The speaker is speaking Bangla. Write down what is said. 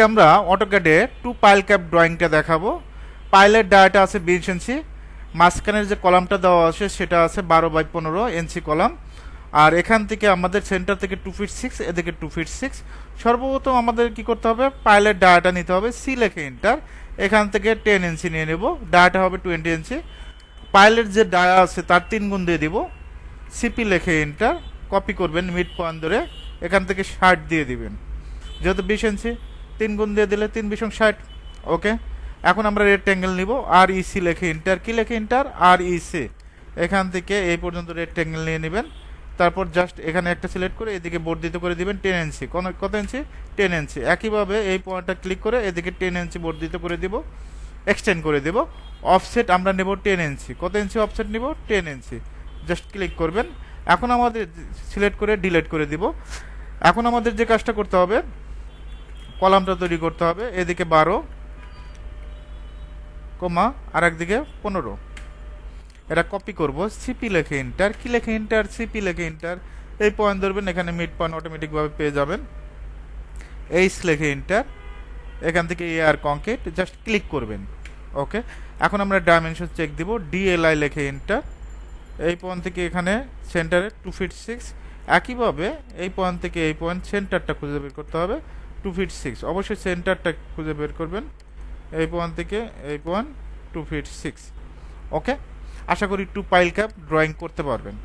আজকে আমরা অটোক্যাডে টু পাইল ক্যাপ ড্রয়িংটা দেখাবো। পাইলের ডায়াটা আছে বিশ ইঞ্চি মাঝখানের যে কলামটা দেওয়া আছে সেটা আছে বারো বাই পনেরো ইঞ্চি কলাম। আর এখান থেকে আমাদের সেন্টার থেকে টু ফিট সিক্স এদিকে টু ফিট সিক্স সর্বপ্রথম আমাদের কি করতে হবে? পাইলের ডায়াটা নিতে হবে সি লেখে ইন্টার এখান থেকে টেন ইঞ্চি নিয়ে নেব ডায়াটা হবে টোয়েন্টি ইঞ্চি পাইলের যে ডায়া আছে তার তিন গুণ দিয়ে দিব। সিপি লেখে ইন্টার কপি করবেন মিড পয়েন্ট ধরে। এখান থেকে ষাট দিয়ে দিবেন। যেহেতু বিশ ইঞ্চি তিন গুণ দিয়ে দিলে তিন বিশং ষাট। ওকে এখন আমরা রেক্ট্যাঙ্গেল নিব আর ইসি লেখে ইন্টার কি লেখে ইন্টার আর ইসি এখান থেকে এই পর্যন্ত রেক্ট্যাঙ্গেল নিয়ে নেবেন। তারপর জাস্ট এখানে একটা সিলেক্ট করে এদিকে বর্ধিত করে দিবেন টেন ইঞ্চি কোন, কত ইঞ্চি টেন ইঞ্চি একইভাবে এই পয়েন্টটা ক্লিক করে এদিকে টেন ইঞ্চি বর্ধিত করে দিব এক্সটেন্ড করে দিব। অফসেট আমরা নেব টেন ইঞ্চি কত ইঞ্চি অফসেট নেব? টেন ইঞ্চি জাস্ট ক্লিক করবেন। এখন আমাদের সিলেক্ট করে ডিলিট করে দিব। এখন আমাদের যে কাজটা করতে হবে কলামটা তৈরি করতে হবে, এদিকে বারো, কমা আর একদিকে পনেরো। এটা কপি করব সিপি লেখে ইন্টার কি লেখে ইন্টার সিপি লেখে ইন্টার এই পয়েন্ট ধরবেন, এখানে মিড পয়েন্ট অটোমেটিকভাবে পেয়ে যাবেন। এইচ লেখে ইন্টার এখান থেকে এ আর কংক্রিট জাস্ট ক্লিক করবেন। ওকে এখন আমরা ডাইমেনশন চেক দিব ডিএলআই লেখে ইন্টার এই পয়েন্ট থেকে এখানে সেন্টারে টু ফিট সিক্স একইভাবে এই পয়েন্ট থেকে এই পয়েন্ট সেন্টারটা খুঁজে বের করতে হবে। টু ফিট সিক্স অবশ্যই সেন্টারটা খুঁজে বের করবেন। এই পয়েন্ট থেকে এই point two feet six okay আশা করি টু পাইল ক্যাপ ড্রয়িং করতে পারবেন।